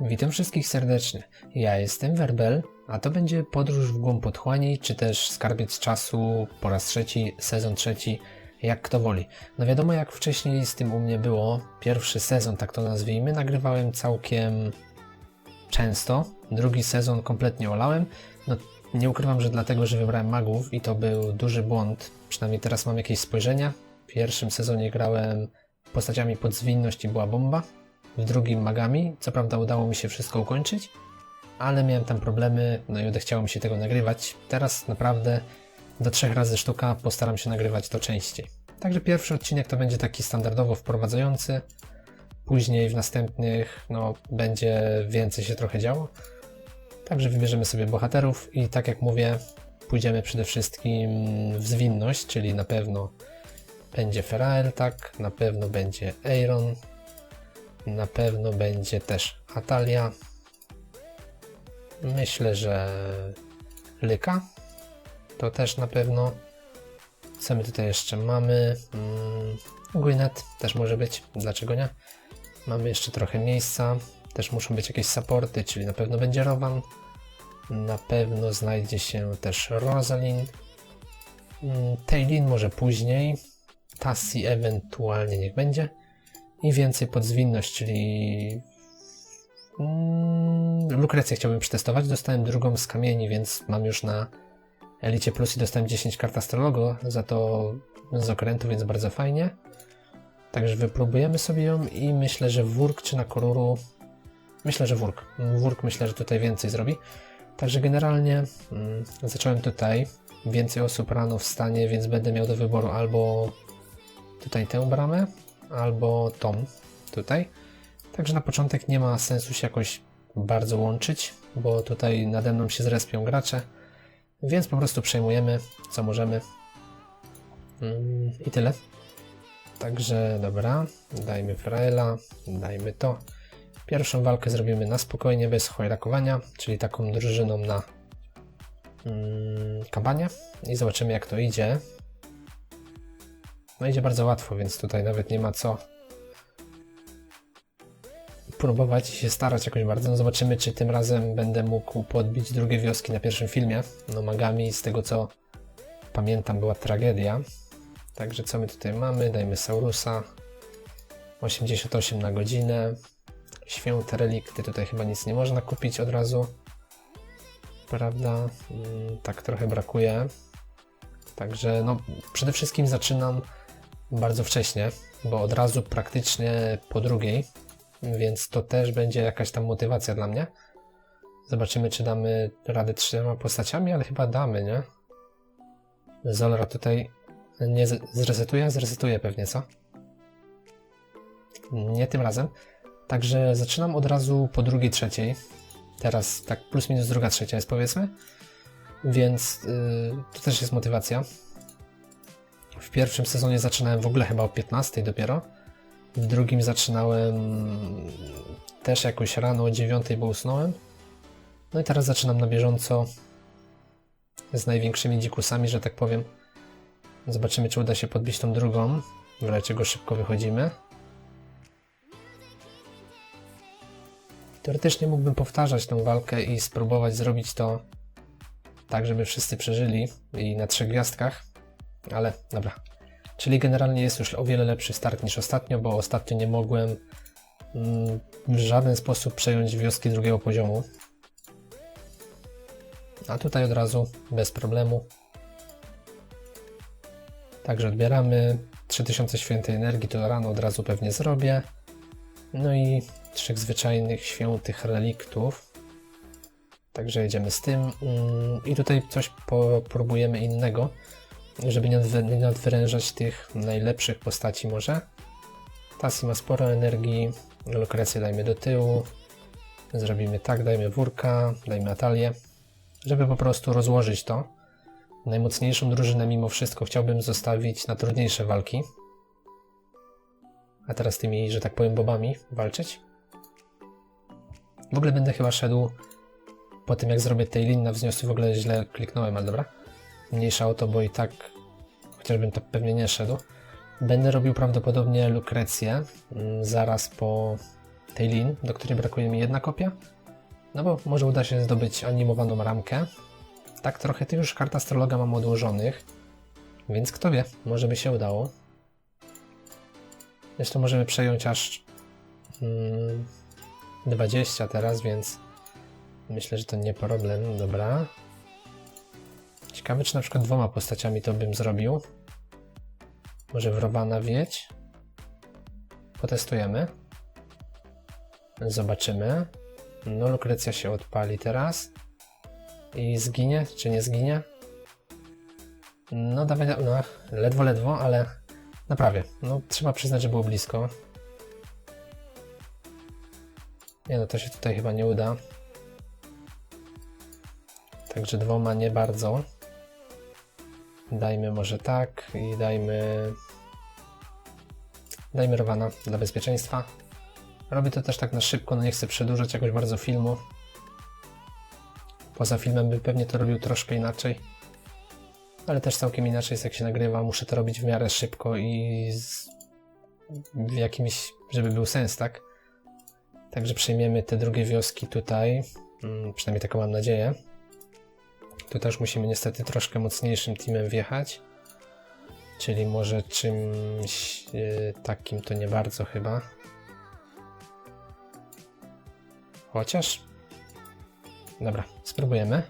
Witam wszystkich serdecznie. Ja jestem Werbel, a to będzie podróż w głąb otchłani, czy też skarbiec czasu po raz trzeci, sezon trzeci, jak kto woli. No wiadomo jak wcześniej z tym u mnie było, pierwszy sezon, tak to nazwijmy, nagrywałem całkiem często, drugi sezon kompletnie olałem. No nie ukrywam, że dlatego, że wybrałem magów i to był duży błąd, przynajmniej teraz mam jakieś spojrzenia. W pierwszym sezonie grałem postaciami pod zwinność i była bomba, w drugim magami. Co prawda udało mi się wszystko ukończyć, ale miałem tam problemy, no i odechciało mi się tego nagrywać. Teraz naprawdę do trzech razy sztuka postaram się nagrywać to częściej. Także pierwszy odcinek to będzie taki standardowo wprowadzający. Później w następnych no, będzie więcej się trochę działo. Także wybierzemy sobie bohaterów i tak jak mówię, pójdziemy przede wszystkim w zwinność, czyli na pewno będzie Ferael, tak, na pewno będzie Aaron, na pewno będzie też Atalia. Myślę, że Lyka to też na pewno. Co my tutaj jeszcze mamy? Mm, Gwyneth też może być, dlaczego nie? Mamy jeszcze trochę miejsca. Też muszą być jakieś supporty, czyli na pewno będzie Rowan. Na pewno znajdzie się też Rosalind. Mm, Taylin może później. Tassi ewentualnie niech będzie. I więcej pod zwinność, czyli mm, Lukrecję chciałbym przetestować. Dostałem drugą z kamieni, więc mam już na Elicie Plus i dostałem 10 kart Astrologo za to z okrętu, więc bardzo fajnie. Także wypróbujemy sobie ją i myślę, że Wurk czy na Koruru. Myślę, że Wurk. Wurk myślę, że tutaj więcej zrobi. Także generalnie mm, zacząłem tutaj. Więcej osób rano wstanie, więc będę miał do wyboru albo tutaj tę bramę, albo tą tutaj. Także na początek nie ma sensu się jakoś bardzo łączyć, bo tutaj nade mną się zrespią gracze, więc po prostu przejmujemy co możemy. Mm, I tyle. Także dobra, dajmy Fraela, dajmy to. Pierwszą walkę zrobimy na spokojnie, bez chojrakowania, czyli taką drużyną na mm, kampanię i zobaczymy jak to idzie. No idzie bardzo łatwo, więc tutaj nawet nie ma co próbować się starać jakoś bardzo. No zobaczymy, czy tym razem będę mógł podbić drugie wioski na pierwszym filmie. No magami, z tego co pamiętam, była tragedia. Także co my tutaj mamy? Dajmy Saurusa. 88 na godzinę. Święte relikty, tutaj chyba nic nie można kupić od razu. Prawda? Mm, tak trochę brakuje. Także no, przede wszystkim zaczynam bardzo wcześnie, bo od razu praktycznie po drugiej, więc to też będzie jakaś tam motywacja dla mnie. Zobaczymy, czy damy radę trzema postaciami, ale chyba damy, nie? Zolra tutaj nie zresetuje? Zresetuje pewnie, co? Nie tym razem. Także zaczynam od razu po drugiej, trzeciej. Teraz tak plus minus druga, trzecia jest powiedzmy. Więc yy, to też jest motywacja. W pierwszym sezonie zaczynałem w ogóle chyba o 15 dopiero. W drugim zaczynałem też jakoś rano o 9, bo usnąłem. No i teraz zaczynam na bieżąco z największymi dzikusami, że tak powiem. Zobaczymy, czy uda się podbić tą drugą. W razie szybko wychodzimy. Teoretycznie mógłbym powtarzać tę walkę i spróbować zrobić to tak, żeby wszyscy przeżyli i na trzech gwiazdkach, ale dobra. Czyli generalnie jest już o wiele lepszy start niż ostatnio, bo ostatnio nie mogłem mm, w żaden sposób przejąć wioski drugiego poziomu. A tutaj od razu bez problemu. Także odbieramy 3000 świętej energii, to rano od razu pewnie zrobię. No i trzech zwyczajnych świętych reliktów. Także jedziemy z tym. Mm, I tutaj coś próbujemy innego, żeby nie nadwyrężać tych najlepszych postaci może. Tassi ma sporo energii, Lukrecję dajmy do tyłu. Zrobimy tak, dajmy wórka, dajmy Atalię, żeby po prostu rozłożyć to. Najmocniejszą drużynę mimo wszystko chciałbym zostawić na trudniejsze walki. A teraz tymi, że tak powiem, bobami walczyć. W ogóle będę chyba szedł po tym jak zrobię tej linii na wzniosły, w ogóle źle kliknąłem, ale dobra. Mniejsza o to, bo i tak, chociażbym to pewnie nie szedł. Będę robił prawdopodobnie lukrecję zaraz po tej lin, do której brakuje mi jedna kopia. No bo może uda się zdobyć animowaną ramkę. Tak trochę tych już kart astrologa mam odłożonych. Więc kto wie, może by się udało. Zresztą możemy przejąć aż mm, 20 teraz, więc myślę, że to nie problem. Dobra. Ciekawe, czy na przykład dwoma postaciami to bym zrobił. Może wrowana wieć. Potestujemy. Zobaczymy. No, Lukrecja się odpali teraz. I zginie, czy nie zginie? No, dawaj, no, ledwo, ledwo, ale na prawie. No, trzeba przyznać, że było blisko. Nie no, to się tutaj chyba nie uda. Także dwoma nie bardzo. Dajmy może tak i dajmy... Dajmy Rowana dla bezpieczeństwa. Robię to też tak na szybko, no nie chcę przedłużać jakoś bardzo filmu. Poza filmem bym pewnie to robił troszkę inaczej. Ale też całkiem inaczej jest jak się nagrywa. Muszę to robić w miarę szybko i z... w jakimś, żeby był sens, tak? Także przejmiemy te drugie wioski tutaj. Mm, Przynajmniej taką mam nadzieję. Tu też musimy niestety troszkę mocniejszym teamem wjechać. Czyli może czymś yy, takim to nie bardzo chyba. Chociaż. Dobra, spróbujemy.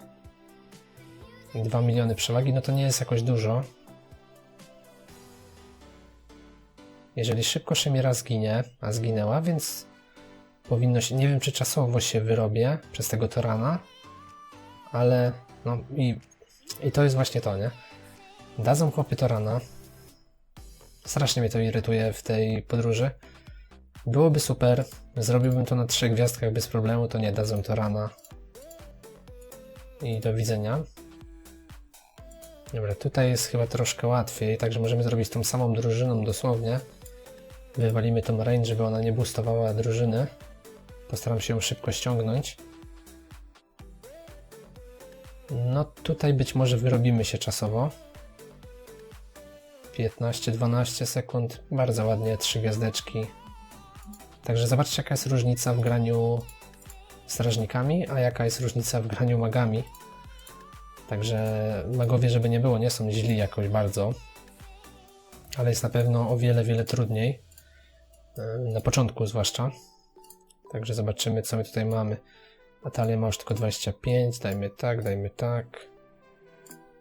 2 miliony przewagi, no to nie jest jakoś dużo. Jeżeli szybko Szymira zginie, a zginęła, więc powinno się, nie wiem czy czasowo się wyrobię przez tego Torana, ale no i, i to jest właśnie to, nie? Dadzą chłopy Torana. Strasznie mnie to irytuje w tej podróży. Byłoby super, zrobiłbym to na trzech gwiazdkach bez problemu, to nie dadzą Torana. I do widzenia. Dobra, tutaj jest chyba troszkę łatwiej, także możemy zrobić tą samą drużyną dosłownie. Wywalimy tą range, żeby ona nie boostowała drużyny. Postaram się ją szybko ściągnąć. No tutaj być może wyrobimy się czasowo. 15-12 sekund, bardzo ładnie, trzy gwiazdeczki. Także zobaczcie jaka jest różnica w graniu strażnikami, a jaka jest różnica w graniu magami. Także magowie, żeby nie było, nie są źli jakoś bardzo, ale jest na pewno o wiele, wiele trudniej. Na początku zwłaszcza. Także zobaczymy, co my tutaj mamy. Natalia ma już tylko 25, dajmy tak, dajmy tak.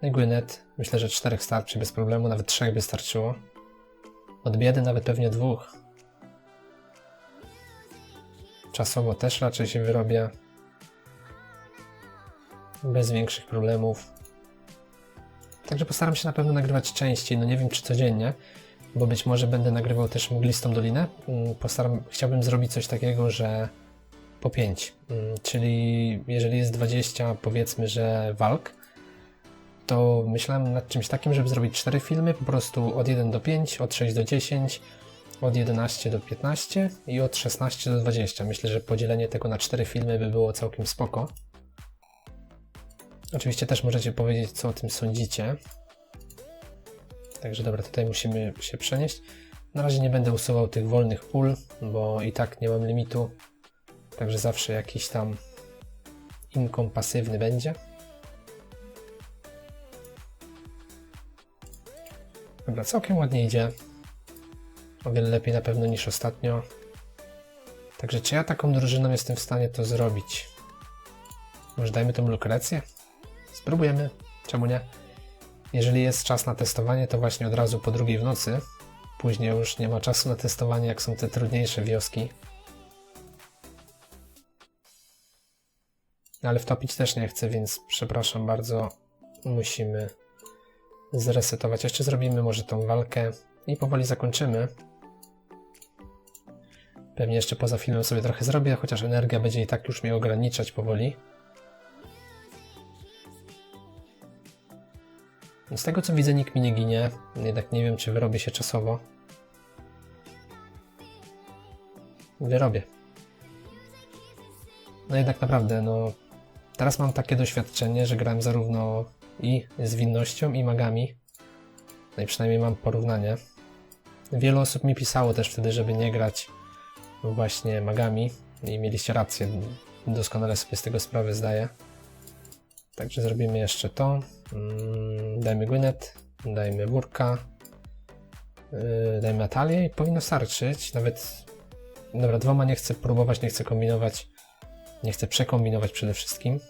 No i Gwyneth, myślę, że czterech starczy bez problemu, nawet trzech by starczyło. Od biedy nawet pewnie dwóch. Czasowo też raczej się wyrobię. Bez większych problemów. Także postaram się na pewno nagrywać częściej, no nie wiem czy codziennie, bo być może będę nagrywał też mglistą dolinę. Mm, Postaram, chciałbym zrobić coś takiego, że po 5, czyli jeżeli jest 20 powiedzmy, że walk, to myślałem nad czymś takim, żeby zrobić 4 filmy, po prostu od 1 do 5, od 6 do 10, od 11 do 15 i od 16 do 20. Myślę, że podzielenie tego na 4 filmy by było całkiem spoko. Oczywiście też możecie powiedzieć, co o tym sądzicie. Także dobra, tutaj musimy się przenieść. Na razie nie będę usuwał tych wolnych pól, bo i tak nie mam limitu. Także zawsze jakiś tam inkom pasywny będzie. Dobra, całkiem ładnie idzie. O wiele lepiej na pewno niż ostatnio. Także czy ja taką drużyną jestem w stanie to zrobić? Może dajmy tą lukrecję? Spróbujemy. Czemu nie? Jeżeli jest czas na testowanie, to właśnie od razu po drugiej w nocy. Później już nie ma czasu na testowanie, jak są te trudniejsze wioski. Ale wtopić też nie chcę, więc przepraszam bardzo. Musimy zresetować. Jeszcze zrobimy może tą walkę i powoli zakończymy. Pewnie jeszcze poza filmem sobie trochę zrobię, chociaż energia będzie i tak już mnie ograniczać powoli. Z tego co widzę nikt mi nie ginie, jednak nie wiem czy wyrobię się czasowo. Wyrobię. No jednak naprawdę, no teraz mam takie doświadczenie, że grałem zarówno i zwinnością i magami. No i przynajmniej mam porównanie. Wiele osób mi pisało też wtedy, żeby nie grać właśnie magami i mieliście rację. Doskonale sobie z tego sprawę zdaję. Także zrobimy jeszcze to. Mm, Dajmy Gwyneth, dajmy Wurka, yy, dajmy Atalię i powinno starczyć. Nawet, dobra, dwoma nie chcę próbować, nie chcę kombinować. Nie chcę przekombinować przede wszystkim.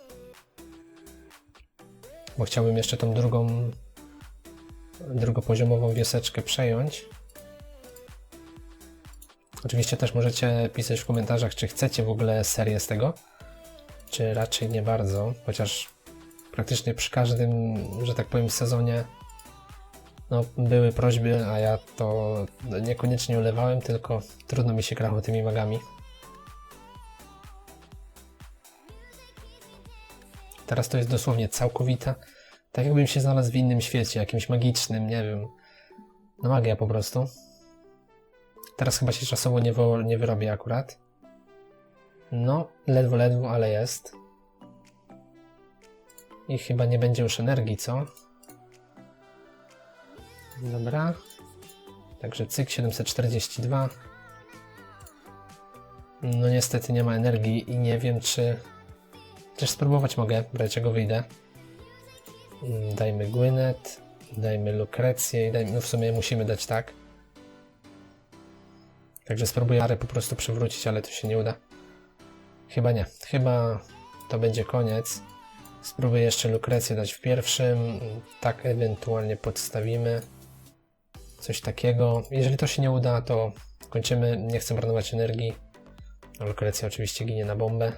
Bo chciałbym jeszcze tą drugą, drugopoziomową wioseczkę przejąć. Oczywiście też możecie pisać w komentarzach, czy chcecie w ogóle serię z tego, czy raczej nie bardzo, chociaż praktycznie przy każdym, że tak powiem, sezonie no, były prośby, a ja to niekoniecznie ulewałem, tylko trudno mi się grało tymi magami. Teraz to jest dosłownie całkowita, tak jakbym się znalazł w innym świecie, jakimś magicznym, nie wiem. No magia po prostu. Teraz chyba się czasowo nie, nie wyrobię akurat. No, ledwo, ledwo, ale jest. I chyba nie będzie już energii, co? Dobra. Także cyk 742. No niestety nie ma energii i nie wiem czy... Też spróbować mogę, czego wyjdę. Mm, Dajmy Gwyneth, dajmy Lukrecję i dajmy... No w sumie musimy dać tak. Także spróbuję Arę po prostu przywrócić, ale to się nie uda. Chyba nie. Chyba to będzie koniec. Spróbuję jeszcze Lukrecję dać w pierwszym. Tak ewentualnie podstawimy. Coś takiego. Jeżeli to się nie uda, to kończymy. Nie chcę marnować energii. Lukrecja oczywiście ginie na bombę.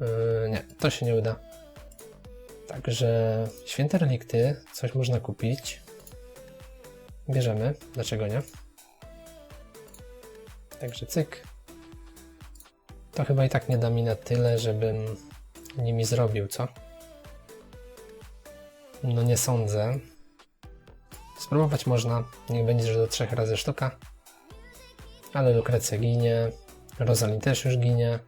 Yy, nie, to się nie uda. Także święte relikty, coś można kupić. Bierzemy, dlaczego nie? Także cyk. To chyba i tak nie da mi na tyle, żebym nimi zrobił, co? No nie sądzę. Spróbować można, niech będzie, że do trzech razy sztuka. Ale Lukrecja ginie, Rosalind też już ginie,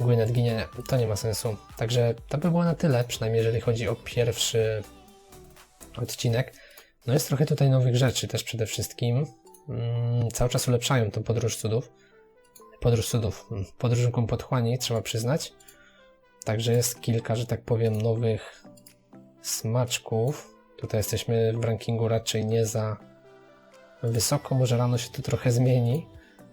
Gwyneth ginie, nie, to nie ma sensu. Także to by było na tyle, przynajmniej jeżeli chodzi o pierwszy odcinek. No jest trochę tutaj nowych rzeczy też przede wszystkim. Mm, cały czas ulepszają tą podróż cudów. Podróż cudów. mm, Podróż głąb otchłani, trzeba przyznać. Także jest kilka, że tak powiem, nowych smaczków. Tutaj jesteśmy w rankingu raczej nie za wysoko, może rano się to trochę zmieni.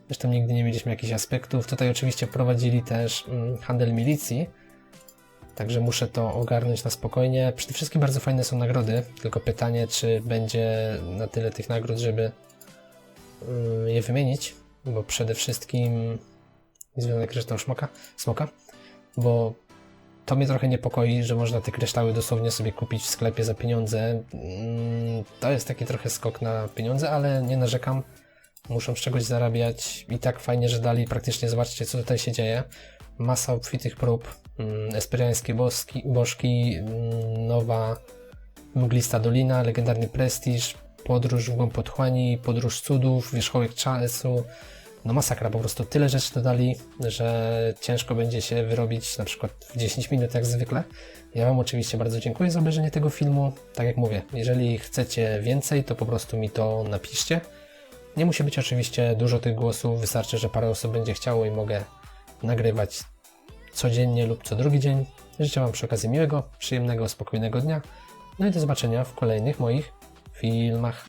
Zresztą nigdy nie mieliśmy jakichś aspektów. Tutaj oczywiście wprowadzili też mm, handel milicji. Także muszę to ogarnąć na spokojnie. Przede wszystkim bardzo fajne są nagrody, tylko pytanie, czy będzie na tyle tych nagród, żeby mm, je wymienić, bo przede wszystkim związek kryształ szmoka, smoka, bo to mnie trochę niepokoi, że można te kryształy dosłownie sobie kupić w sklepie za pieniądze. Mm, To jest taki trochę skok na pieniądze, ale nie narzekam. Muszą z czegoś zarabiać i tak fajnie, że dali praktycznie, zobaczcie co tutaj się dzieje. Masa obfitych prób, mm, esperiańskie boski, bożki, mm, nowa mglista dolina, legendarny prestiż, podróż w głąb otchłani, podróż cudów, wierzchołek czasu. No masakra, po prostu tyle rzeczy dodali, że ciężko będzie się wyrobić na przykład w 10 minut jak zwykle. Ja Wam oczywiście bardzo dziękuję za obejrzenie tego filmu. Tak jak mówię, jeżeli chcecie więcej, to po prostu mi to napiszcie. Nie musi być oczywiście dużo tych głosów, wystarczy, że parę osób będzie chciało i mogę nagrywać codziennie lub co drugi dzień. Życzę Wam przy okazji miłego, przyjemnego, spokojnego dnia. No i do zobaczenia w kolejnych moich filmach.